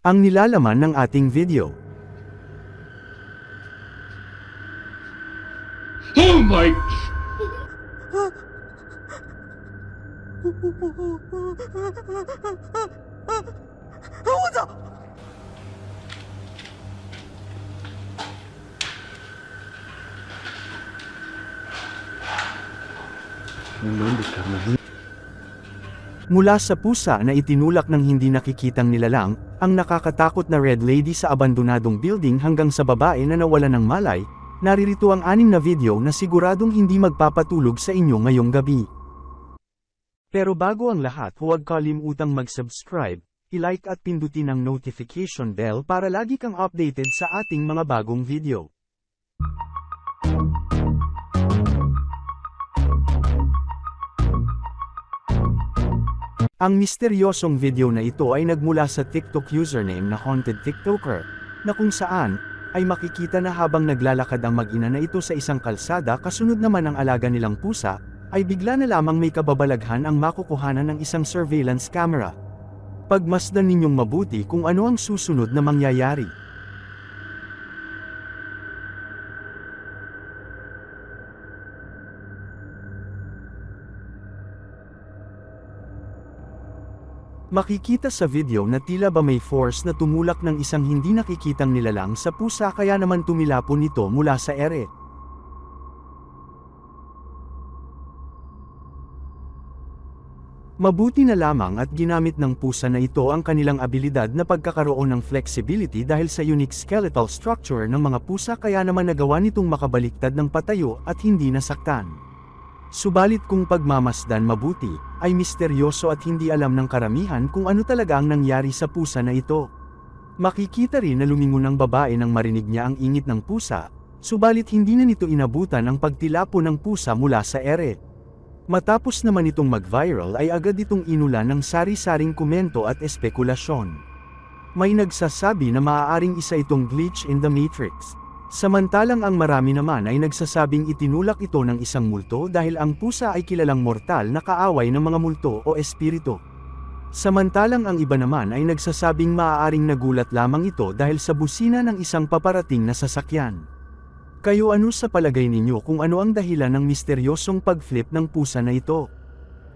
Ang nilalaman ng ating video. Oh my! Mula sa pusa na itinulak ng hindi nakikitang nilalang, ang nakakatakot na Red Lady sa abandonadong building hanggang sa babae na nawala ng malay, naririto ang anim na video na siguradong hindi magpapatulog sa inyo ngayong gabi. Pero bago ang lahat huwag kalimutang mag-subscribe, i-like at pindutin ang notification bell para lagi kang updated sa ating mga bagong video. Ang misteryosong video na ito ay nagmula sa TikTok username na Haunted TikToker, na kung saan, ay makikita na habang naglalakad ang mag-ina na ito sa isang kalsada kasunod naman ang alaga nilang pusa, ay bigla na lamang may kababalaghan ang makukuhanan ng isang surveillance camera. Pagmasdan ninyong mabuti kung ano ang susunod na mangyayari. Makikita sa video na tila ba may force na tumulak ng isang hindi nakikitang nilalang sa pusa kaya naman tumilapon ito mula sa ere. Mabuti na lamang at ginamit ng pusa na ito ang kanilang abilidad na pagkakaroon ng flexibility dahil sa unique skeletal structure ng mga pusa kaya naman nagawa nitong makabaliktad ng patayo at hindi nasaktan. Subalit kung pagmamasdan mabuti, ay misteryoso at hindi alam ng karamihan kung ano talaga ang nangyari sa pusa na ito. Makikita rin na lumingon ang babae nang marinig niya ang ingit ng pusa, subalit hindi na nito inabutan ang pagtilapo ng pusa mula sa ere. Matapos naman itong mag-viral ay agad itong inulan ng sari-saring komento at espekulasyon. May nagsasabi na maaaring isa itong glitch in the matrix. Samantalang ang marami naman ay nagsasabing itinulak ito ng isang multo dahil ang pusa ay kilalang mortal na kaaway ng mga multo o espiritu. Samantalang ang iba naman ay nagsasabing maaaring nagulat lamang ito dahil sa busina ng isang paparating na sasakyan. Kayo ano sa palagay ninyo kung ano ang dahilan ng misteryosong pag-flip ng pusa na ito?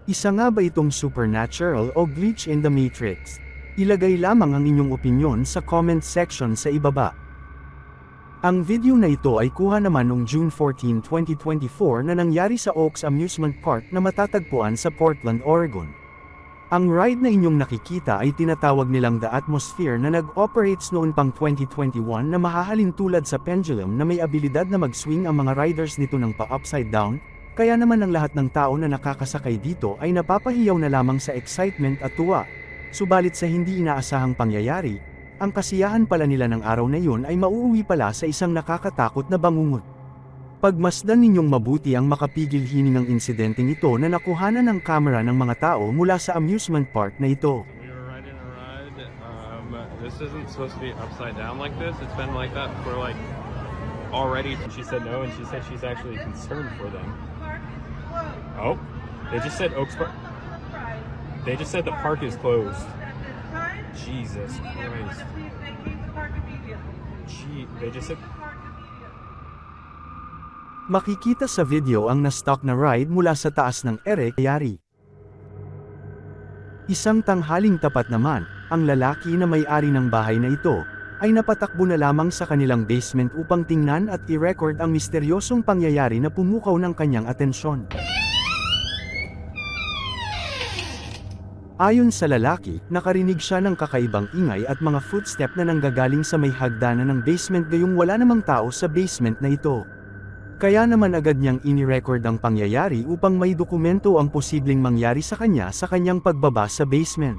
Isa nga ba itong supernatural o glitch in the matrix? Ilagay lamang ang inyong opinyon sa comment section sa ibaba. Ang video na ito ay kuha naman noong June 14, 2024 na nangyari sa Oaks Amusement Park na matatagpuan sa Portland, Oregon. Ang ride na inyong nakikita ay tinatawag nilang The Atmosphere na nag-operates noon pang 2021 na mahahalin tulad sa pendulum na may abilidad na mag-swing ang mga riders nito ng pa-upside down, kaya naman ang lahat ng tao na nakakasakay dito ay napapahiyaw na lamang sa excitement at tuwa. Subalit sa hindi inaasahang pangyayari, ang kasiyahan pala nila ng araw na yun ay mauuwi pala sa isang nakakatakot na bangungot. Pagmasdan ninyong mabuti ang makapigil hiningang insidenteng ito na nakuhanan ng kamera ng mga tao mula sa amusement park na ito. Um, this isn't supposed to be upside down like this. It's been like that for like already. She said no, and she said she's actually concerned for them. Oh, they just said Oaks Park. They just said the park is closed. Jesus Christ. Gee, they just said. Makikita sa video ang na-stock na ride mula sa taas ng ere kayari. Isang tanghaling tapat naman, ang lalaki na may-ari ng bahay na ito, ay napatakbo na lamang sa kanilang basement upang tingnan at i-record ang misteryosong pangyayari na pumukaw ng kanyang atensyon. Ayon sa lalaki, nakarinig siya ng kakaibang ingay at mga footstep na nanggagaling sa may hagdanan ng basement gayong wala namang tao sa basement na ito. Kaya naman agad niyang ini-record ang pangyayari upang may dokumento ang posibleng mangyari sa kanya sa kanyang pagbaba sa basement.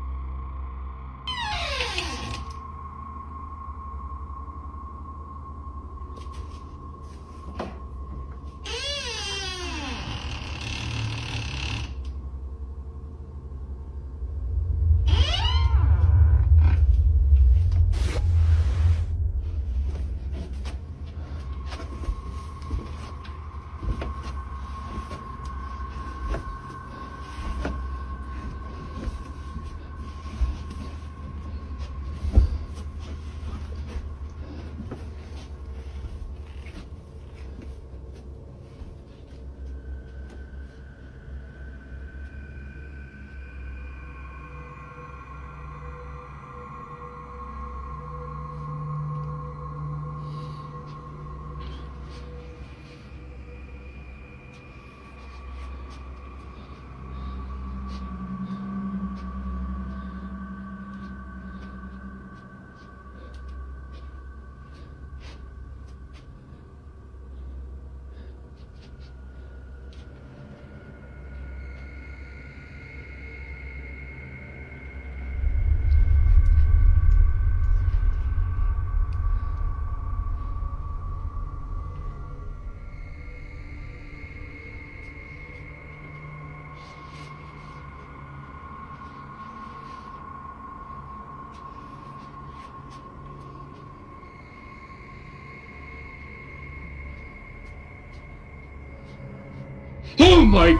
Oh my.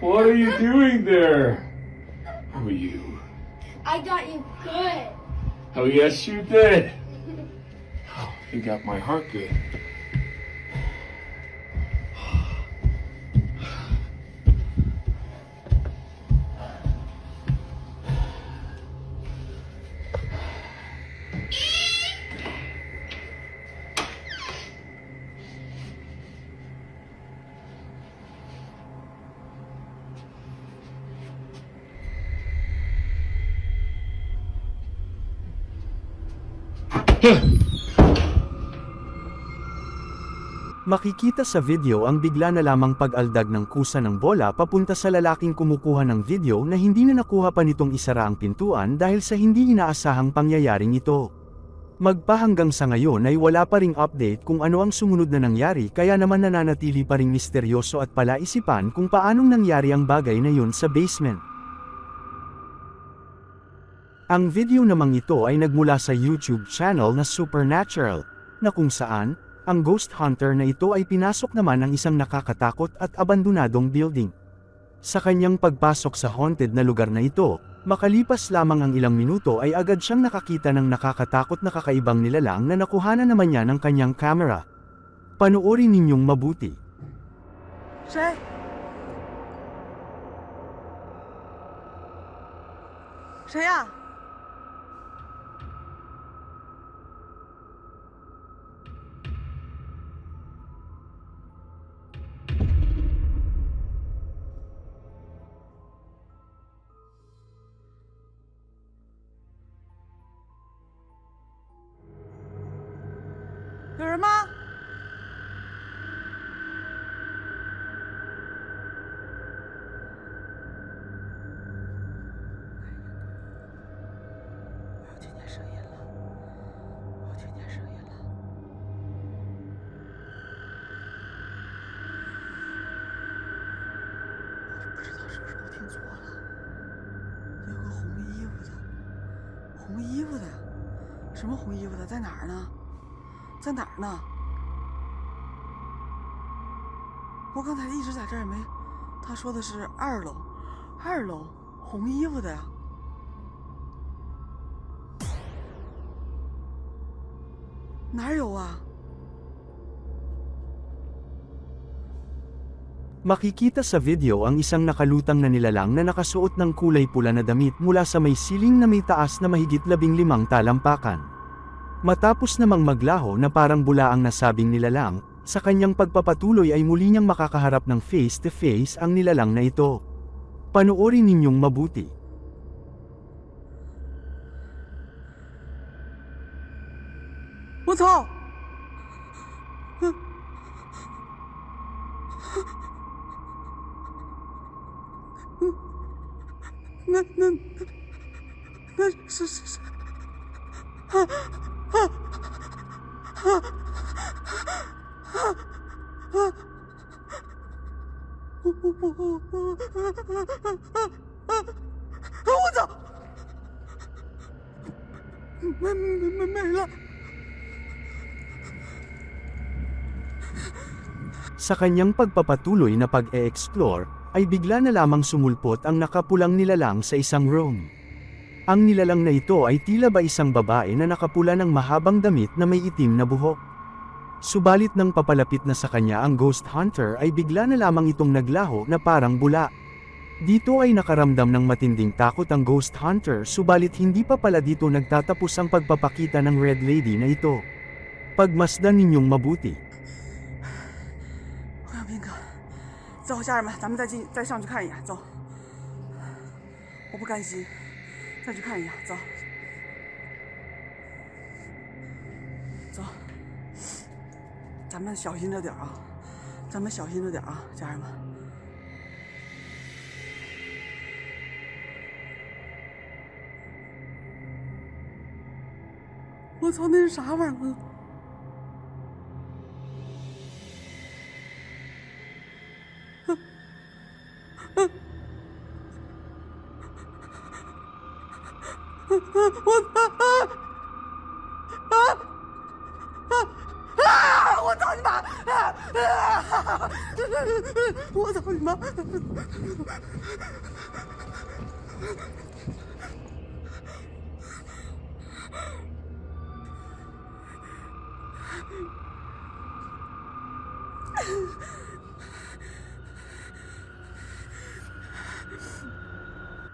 What are you doing there? Who are you? I got you good. Oh, yes, you did. Oh, you got my heart good. Makikita sa video ang bigla na lamang pag-aldag ng kusa ng bola papunta sa lalaking kumukuha ng video na hindi na nakuha pa nitong isara ang pintuan dahil sa hindi inaasahang pangyayaring ito. Magpahanggang sa ngayon ay wala pa ring update kung ano ang sumunod na nangyari kaya naman nananatili pa ring misteryoso at palaisipan kung paanong nangyari ang bagay na yun sa basement. Ang video namang ito ay nagmula sa YouTube channel na Supernatural, na kung saan, ang ghost hunter na ito ay pinasok naman ng isang nakakatakot at abandonadong building. Sa kanyang pagpasok sa haunted na lugar na ito, makalipas lamang ang ilang minuto ay agad siyang nakakita ng nakakatakot na kakaibang nilalang na nakuhanan naman niya ng kanyang camera. Panuorin ninyong mabuti. 谁？谁有人吗？我听见声音了我听见声音了不知道是不是我听错了有个红衣服的红衣服的什么红衣服的？在哪儿呢？在哪儿呢？我刚才一直在这儿没，他说的是二楼，二楼红衣服的呀。哪有啊？Makikita sa video ang isang nakalutang na nilalang na nakasuot ng kulay pula na damit mula sa may siling na may taas na mahigit labing limang talampakan. Matapos namang maglaho na parang bula ang nasabing nilalang, sa kanyang pagpapatuloy ay muli niyang makakaharap ng face-to-face ang nilalang na ito. Panoorin ninyong mabuti. What's up? na, na, na, na, 我我我我我我操！没没没没了。 Sa kanyang pagpapatuloy na pag-e-explore, ay bigla na lamang sumulpot ang nakapulang nilalang sa isang room. Ang nilalang na ito ay tila ba isang babae na nakapula ng mahabang damit na may itim na buhok. Subalit nang papalapit na sa kanya ang ghost hunter ay bigla na lamang itong naglaho na parang bula. Dito ay nakaramdam ng matinding takot ang ghost hunter subalit hindi pa pala dito nagtatapos ang pagpapakita ng red lady na ito. Pagmasdan ninyong mabuti. 我想斌哥，走，家人们，咱们再进，再上去看一眼，走。我不甘心， 再去看一下，走。走，咱们小心着点啊，咱们小心着点啊，家人们。我操，那是啥玩意儿我啊！啊啊啊！我操你妈！啊我操你妈！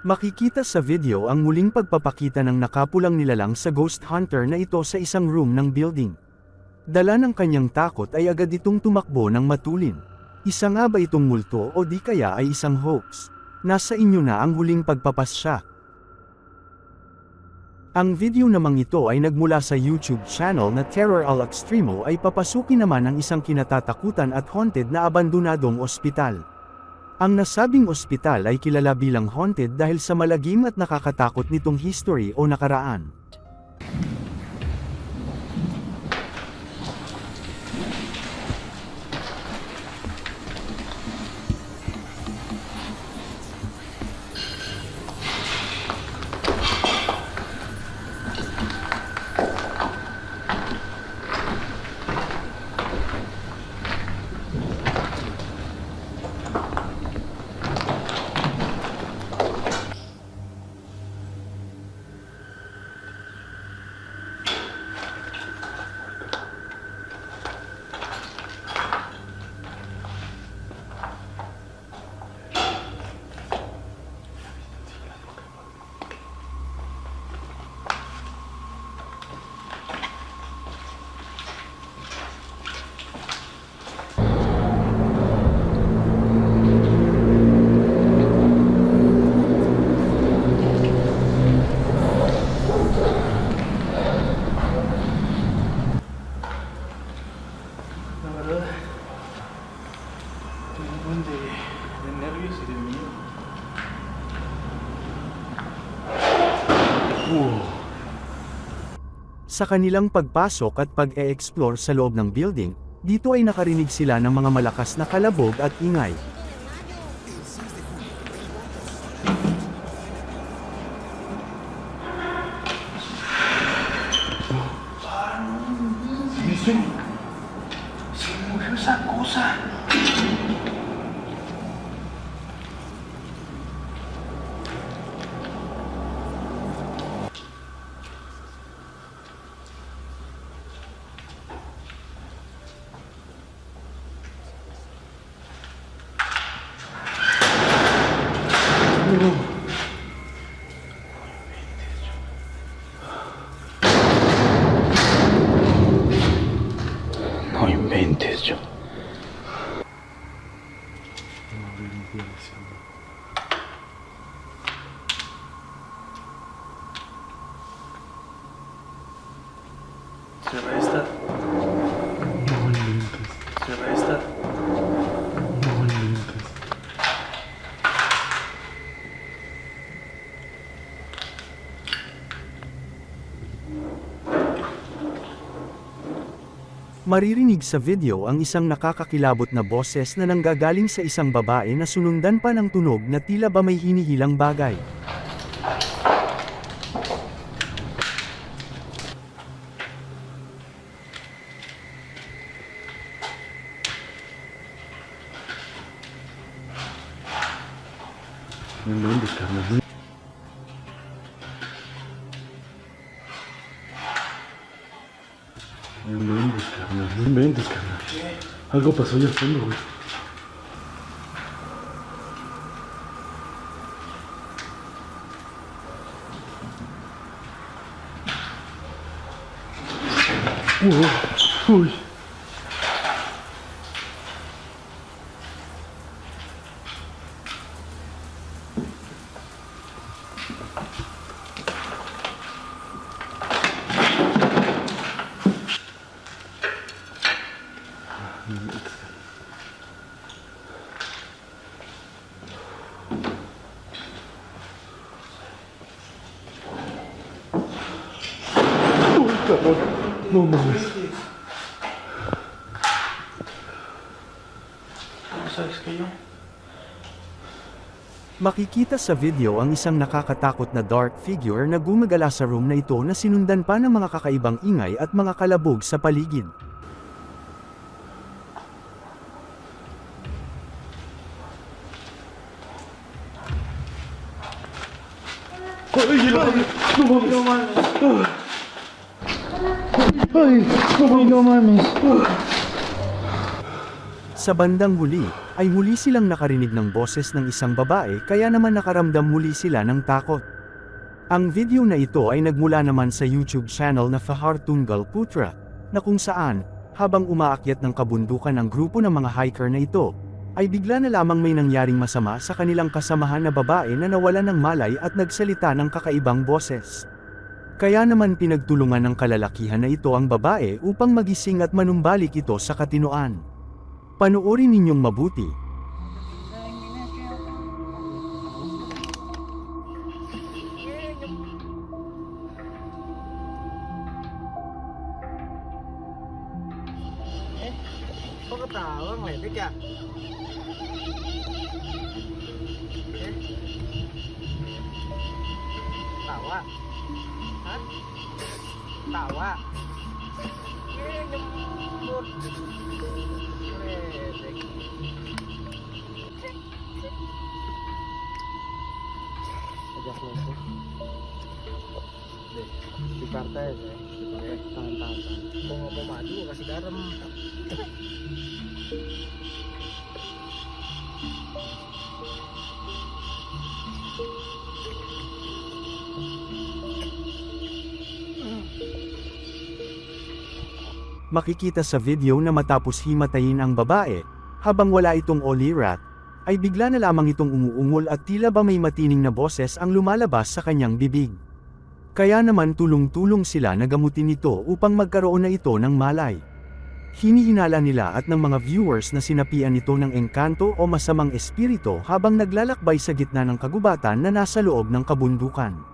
Makikita sa video ang muling pagpapakita ng nakapulang nilalang sa ghost hunter na ito sa isang room ng building. Dala ng kanyang takot ay agad itong tumakbo ng matulin. Isa nga ba itong multo o di kaya ay isang hoax? Nasa inyo na ang huling pagpapasya. Ang video namang ito ay nagmula sa YouTube channel na Terror Al Extremo ay papasukin naman ng isang kinatatakutan at haunted na abandonadong ospital. Ang nasabing ospital ay kilala bilang haunted dahil sa malagim at nakakatakot nitong history o nakaraan. Sa kanilang pagpasok at pag-e-explore sa loob ng building, dito ay nakarinig sila ng mga malakas na kalabog at ingay. Se Maririnig sa video ang isang nakakakilabot na boses na nanggagaling sa isang babae na sunundan pa ng tunog na tila ba may hinihilang bagay. No inventes, Inventes. Algo pasó allá al fondo, güey. Uy, no business. Makikita sa video ang isang nakakatakot na dark figure na gumagala sa room na ito na sinundan pa ng mga kakaibang ingay at mga kalabog sa paligid. Ay, ginawa! Lumamas! Lumamas! Sa bandang huli, ay muli silang nakarinig ng boses ng isang babae kaya naman nakaramdam muli sila ng takot. Ang video na ito ay nagmula naman sa YouTube channel na Fahar Tunggal Putra, na kung saan, habang umaakyat ng kabundukan ang grupo ng mga hiker na ito, ay bigla na lamang may nangyaring masama sa kanilang kasamahan na babae na nawala ng malay at nagsalita ng kakaibang boses. Kaya naman pinagtulungan ng kalalakihan na ito ang babae upang magising at manumbalik ito sa katinoan. Panoorin ninyong mabuti. Eh? Tawa? Tawa? Iya, Di partai aja ya. Tangan-tangan. Madu, kasih garam. Makikita sa video na matapos himatayin ang babae, habang wala itong olirat, ay bigla na lamang itong umuungol at tila ba may matining na boses ang lumalabas sa kanyang bibig. Kaya naman tulong-tulong sila na gamutin ito upang magkaroon na ito ng malay. Hinihinala nila at ng mga viewers na sinapian ito ng engkanto o masamang espirito habang naglalakbay sa gitna ng kagubatan na nasa loob ng kabundukan.